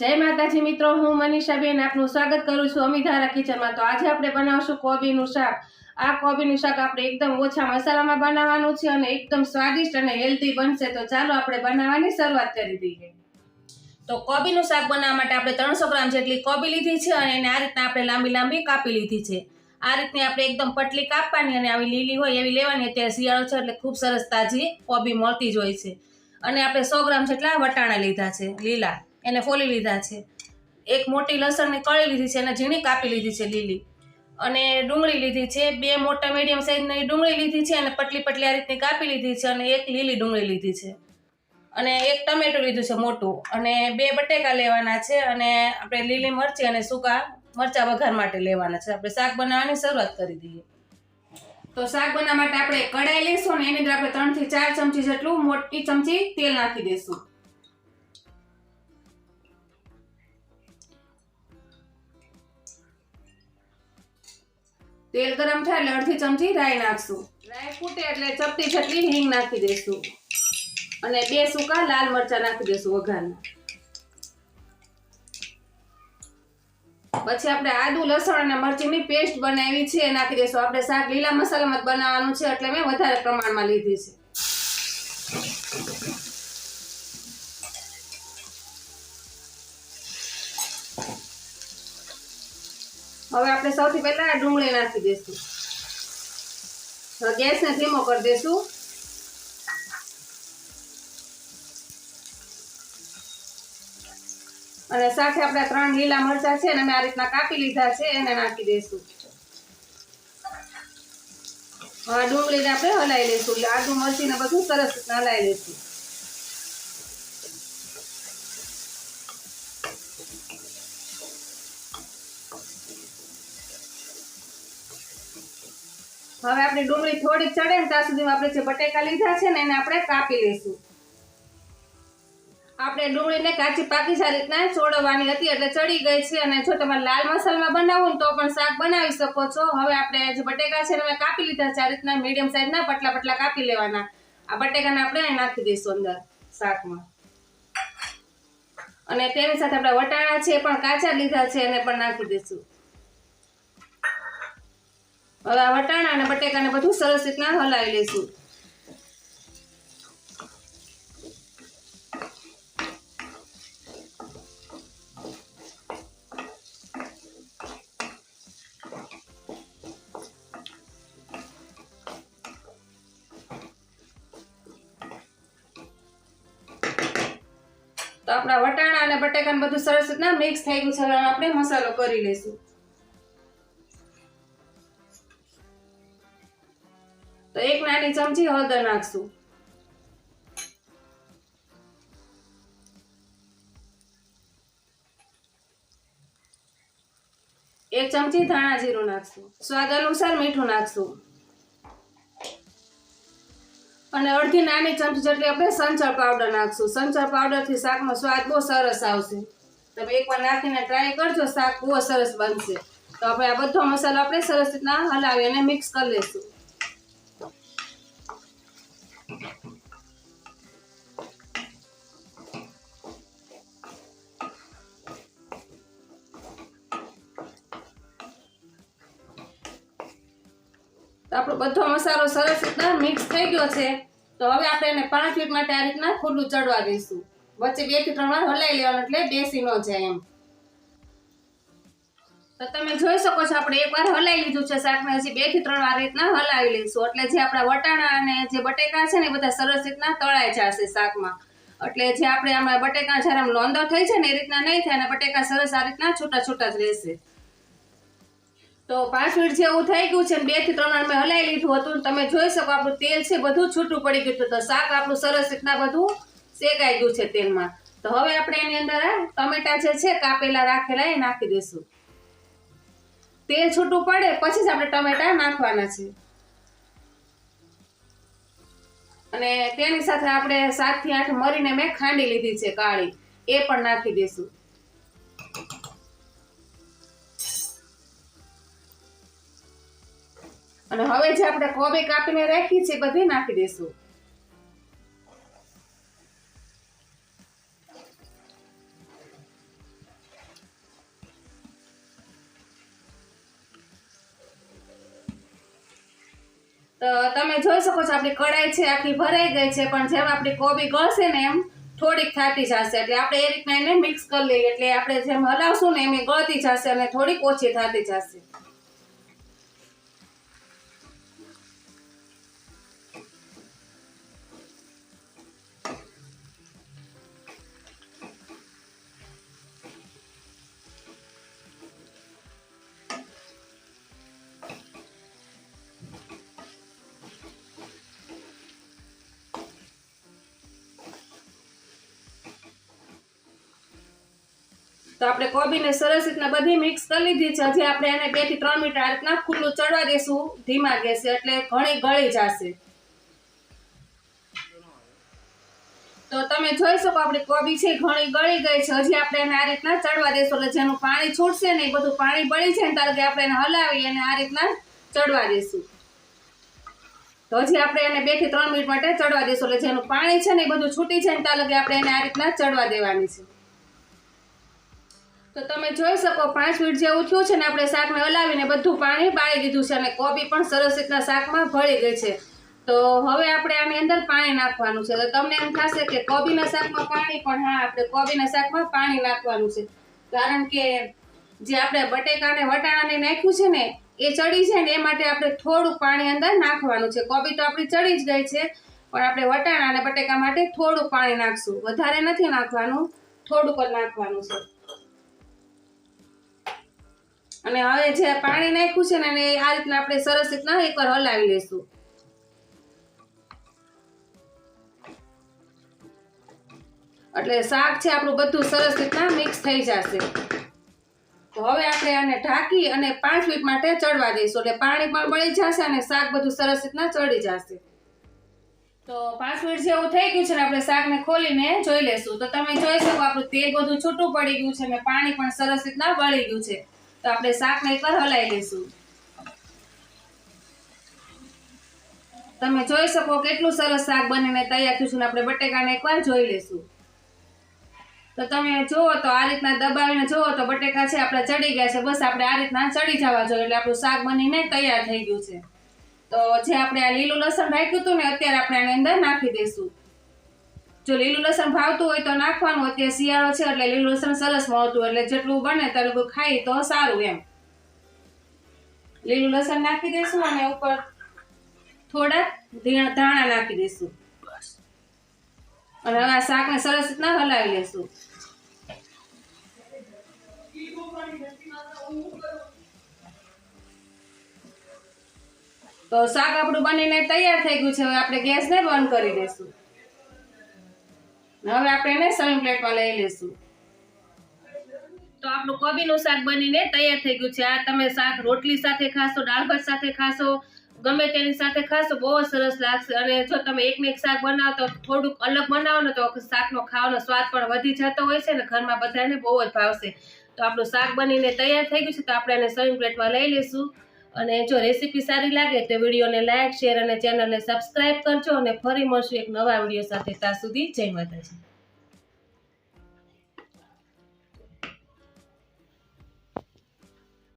જય માતાજી મિત્રો, હું મનીષાબેન આપનું સ્વાગત કરું છું અમિધારા કિચનમાં. તો આજે આપણે બનાવશું કોબીનું શાક. આ કોબીનું શાક આપણે એકદમ ઓછા મસાલામાં બનાવવાનું છે અને એકદમ સ્વાદિષ્ટ અને હેલ્ધી બનશે. તો ચાલો આપણે બનાવવાની શરૂઆત કરી દઈએ. તો કોબીનું શાક બનાવવા માટે આપણે ત્રણસો ગ્રામ જેટલી કોબી લીધી છે અને એને આ રીતના આપણે લાંબી લાંબી કાપી લીધી છે. આ રીતની આપણે એકદમ પટલી કાપવાની અને આવી લીલી હોય એવી લેવાની. અત્યારે શિયાળો છે એટલે ખૂબ સરસ તાજી કોબી મળતી જ હોય છે. અને આપણે સો ગ્રામ જેટલા વટાણા લીધા છે, લીલા. એને ફોલી લીધા છે. એક મોટી લસણની કળી લીધી છે અને ઝીણી કાપી લીધી છે લીલી. અને ડુંગળી લીધી છે, બે મોટા મીડિયમ સાઈઝની ડુંગળી લીધી છે અને પટલી પટલી આ રીતની કાપી લીધી છે અને એક લીલી ડુંગળી લીધી છે. અને એક ટમેટું લીધું છે મોટું અને બે બટેકા લેવાના છે અને આપણે લીલી મરચી અને સૂકા મરચા વઘાર માટે લેવાના છે. આપણે શાક બનાવવાની શરૂઆત કરી દઈએ. તો શાક બનાવવા માટે આપણે કડાઈ લઈશું અને એની અંદર આપણે ત્રણથી ચાર ચમચી જેટલું મોટી ચમચી તેલ નાખી દઈશું. તેલ ગરમ થાય એટલે અડધી ચમચી રાઈ નાખશું. રાઈ ફૂટે એટલે ચપટી જેટલી હિંગ નાખી દઈશું. અને બે સૂકા લાલ મરચા નાખી દઈશું વઘારના. પછી આપણે આદુ, લસણ અને મરચીની પેસ્ટ બનાવી છે નાખી દઈશું. આપણે શાક લીલા મસાલામાં જ બનાવવાનું છે એટલે મેં વધારે પ્રમાણમાં લીધી છે. હવે આપણે સૌથી પહેલા ડુંગળી નાખી દઈશું. ગેસને ધીમો કરી દઈશું. અને સાથે આપણે ત્રણ લીલા મરચા છે ને મેં આ રીતના કાપી લીધા છે, એને નાખી દઈશું. હવે ડુંગળીને આપણે હલાવી લઈશું. આદુ મરચી ને બધું સરસ રીતના હલાવી લઈશું. હવે આપણી ડુંગળી થોડી ચડે ને ત્યાં સુધી આપણે જે બટેકા લીધા છે ને એને આપણે કાપી લઈશું. આપણે ડુંગળીને કાચી પાકી સારી રીતના છોડવાની હતી એટલે ચડી ગઈ છે અને જો તમારે લાલ મસાલામાં બનાવવું ને તો પણ શાક બનાવી શકો છો. હવે આપણે જે બટેકા છે ને મેં કાપી લીધા છે, આ રીતના મીડિયમ સાઈઝના પટલા પટલા કાપી લેવાના. આ બટેકાને આપણે નાખી દઈશું અંદર શાકમાં. અને તેની સાથે આપણે વટાણા છે એ પણ કાચા લીધા છે, એને પણ નાખી દઈશું. હવે આ વટાણા અને બટેકાને બધું સરસ રીતના હલાવી લઈશું. તો આપણા વટાણા અને બટેકાને બધું સરસ રીતના મિક્સ થઈ ગયું છે. આપણે મસાલો કરી લઈશું. તો એક નાની ચમચી હળદર નાખશું. એક ચમચી ધાણા જીરું નાખશું. સ્વાદ અનુસાર મીઠું નાખશું. અને અડધી નાની ચમચી જેટલી આપણે સંચળ પાવડર નાખશું. સંચળ પાવડરથી શાકનો સ્વાદ બહુ સરસ આવશે. તમે એકવાર નાખીને ટ્રાય કરજો, શાક બહુ સરસ બનશે. તો આપણે આ બધો મસાલો આપણે સરસ રીતના હલાવી અને મિક્સ કરી લઈશું તો આપણો બધો મસાલો સરસ રીતના મિક્સ થઈ ગયો છે. તો હવે આપણે એને પાંચ મિનિટ માટે આ રીતના ખુલ્લું ચડવા દઈશું. વચ્ચે બેથી ત્રણ વાર હલાવી લેવાનું એટલે બેસી ન જાય એમ. તો તમે જોઈ શકો છો, આપણે એકવાર હલાવી લીધું છે શાકને હજી બેથી ત્રણ વાર રીતના હલાવી લઈશું. એટલે જે આપણા વટાણા અને જે બટેકા છે ને એ બધા સરસ રીતના તળાઈ જશે શાકમાં. એટલે જે આપણે આમાં બટેકા જ્યારે આમ લોંદો થઈ છે ને એ રીતના નહીં થાય અને બટેકા સરસ આ રીતના છૂટા છૂટા જ રહેશે. તો પાંચ મિનિટ જેવું થઈ ગયું છે બેથી ત્રણ મેં હલાવી લીધું હતું તમે જોઈ શકો આપણું તેલ છે બધું છૂટું પડી ગયું હતું. તો શાક આપણું સરસ રીતના બધું શેકાઈ ગયું છે તેલમાં. તો હવે આપણે એની અંદર આ ટમેટા જે છે કાપેલા રાખેલા એ નાખી દઈશું. તેલ છૂટું પડે પછી જ આપણે ટમેટા નાખવાના છે. અને તેની સાથે આપણે સાતથી આઠ મરીને મેં ખાંડી લીધી છે કાળી. એ પણ નાખી દઈશું. અને હવે જે આપણે કોબી કાપીને રાખી છે બધી નાખી દઈશું તો તમે જોઈ શકો છો આપણી કડાઈ છે, આખી ભરાઈ ગઈ છે, પણ જેમ આપણી કોબી ગળશે ને એમ થોડીક થતી જશે. એટલે આપણે એ રીતના એને મિક્સ કરી લઈએ. એટલે આપણે જેમ હલાવશું ને એમ ગળતી જશે અને થોડીક ઓછી થતી જશે. તો આપણે કોબીને સરસ રીતના બધી મિક્સ કરી લીધી છે. હજી આપણે એને બેથી ત્રણ મિનિટ આ રીતના ખુલ્લું ચડવા દેશું. ધીમા ગેસે એટલે ઘણી ગળી જશે. તો તમે જોઈ શકો આપણી કોબી છે, ઘણી ગળી ગઈ છે. હજી આપણે એને આ રીતના ચડવા દેશું એટલે જેનું પાણી છૂટશે ને એ બધું પાણી બળી છે ને ત્યારે આપણે એને હલાવી અને આ રીતના ચડવા દેશું. તો હજી આપણે એને બેથી ત્રણ મિનિટ માટે ચડવા દેશું એટલે જેનું પાણી છે ને એ બધું છૂટી છે ને ત્યાં લગે આપણે એને આ રીતના ચડવા દેવાની છે. તો તમે જોઈ શકો, પાંચ મિનિટ જેવું થયું છે ને આપણે શાકને હલાવીને બધું પાણી બાળી દીધું છે અને કોબી પણ સરસ રીતના શાકમાં ભળી ગઈ છે. તો હવે આપણે આની અંદર પાણી નાખવાનું છે. તો તમને એમ થશે કે કોબીના શાકમાં પાણી, પણ હા, આપણે કોબીના શાકમાં પાણી નાખવાનું છે. કારણ કે જે આપણે બટેકાને વટાણાને નાખ્યું છે ને, એ ચડી છે ને, એ માટે આપણે થોડું પાણી અંદર નાખવાનું છે. કોબી તો આપણી ચડી જ ગઈ છે, પણ આપણે વટાણા અને બટેકા માટે થોડું પાણી નાખશું. વધારે નથી નાખવાનું, થોડુંક જ નાખવાનું છે. અને હવે જે પાણી નાખ્યું છે ને આ રીતના આપણે સરસ રીતના એકવાર હલાવી લઈશું. એટલે શાક છે આપણું બધું સરસ રીતના મિક્સ થઈ જશે. તો હવે આપણે આને ઢાંકી અને પાંચ મિનિટ માટે ચડવા દઈશું. એટલે પાણી પણ મળી જશે અને શાક બધું સરસ રીતના ચડી જશે. તો પાંચ મિનિટ જેવું થઈ ગયું છે ને આપણે શાકને ખોલીને જોઈ લેશું તો તમે જોઈ શકો, આપણું તેલ બધું છૂટું પડી ગયું છે અને પાણી પણ સરસ રીતના વળી ગયું છે. તો આપણે શાકને એકવાર હલાવી લઈશું. તમે જોઈ શકો કેટલું સરસ શાક બનીને તૈયાર થયું છે આપણે બટેકાને એકવાર જોઈ લઈશું. તો તમે જુઓ તો આ રીતના દબાવીને જુઓ તો બટેકા છે, આપણે ચડી ગયા છે. બસ આપણે આ રીતના ચડી જવા જોઈએ એટલે આપણું શાક બનીને તૈયાર થઈ ગયું છે. તો જે આપણે આ લીલું લસણ રાખ્યું હતું ને અત્યારે આપણે આની અંદર નાખી દઈશું. જો લીલું લસણ ભાવતું હોય તો નાખવાનું. અત્યારે શિયાળો છે એટલે લીલું લસણ સરસ મળતું એટલે જેટલું બને તેટલું ખાઈ તો સારું એમ. લીલું લસણ નાખી દઈશું અને ઉપર થોડા ધીણા નાખી દઈશું. અને હવે આ શાકને સરસ રીતના હલાવી લેશું. તો શાક આપણું બનીને તૈયાર થઈ ગયું છે. હવે આપણે ગેસને બંધ કરી દઈશું. હવે આપણે એને સર્વિંગ પ્લેટમાં લઈ લઈશું. તો આપણું કોબીનું શાક બનીને તૈયાર થઈ ગયું છે. આ તમે શાક રોટલી સાથે ખાશો, દાળ ભાત સાથે ખાશો, ગમે તેની સાથે ખાશો, બહુ સરસ લાગશે. અને જો તમે એકને એક શાક બનાવો તો થોડુંક અલગ બનાવો ને તો શાકનો ખાવાનો સ્વાદ પણ વધી જતો હોય છે ને ઘરમાં બધાને બહુ જ ભાવશે. તો આપણું શાક બનીને તૈયાર થઈ ગયું છે તો આપણે એને સર્વિંગ પ્લેટમાં લઈ લઈશું. અને જો રેસીપી સારી લાગે તો વિડીયોને લાઇક શેર અને ચેનલને સબસ્ક્રાઈબ કરજો અને ફરી મળશું એક નવા વીડિયો સાથે. ત્યાં સુધી જય માતાજી.